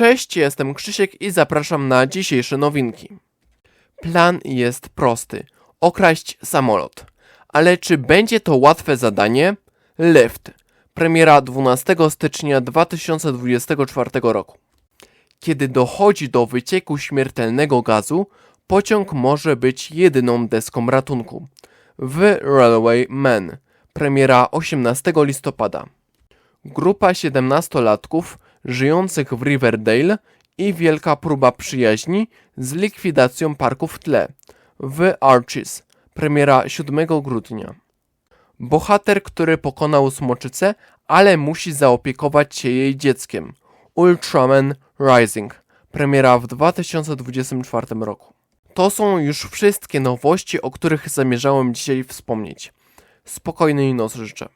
Cześć, jestem Krzysiek i zapraszam na dzisiejsze nowinki. Plan jest prosty: okraść samolot. Ale czy będzie to łatwe zadanie? Lift. Premiera 12 stycznia 2024 roku. Kiedy dochodzi do wycieku śmiertelnego gazu, pociąg może być jedyną deską ratunku. W Railway Man. Premiera 18 listopada. Grupa 17-latków żyjących w Riverdale i wielka próba przyjaźni z likwidacją parku w tle. W Arches. Premiera 7 grudnia. Bohater, który pokonał smoczycę, ale musi zaopiekować się jej dzieckiem. Ultraman Rising. Premiera w 2024 roku. To są już wszystkie nowości, o których zamierzałem dzisiaj wspomnieć. Spokojnej nocy życzę.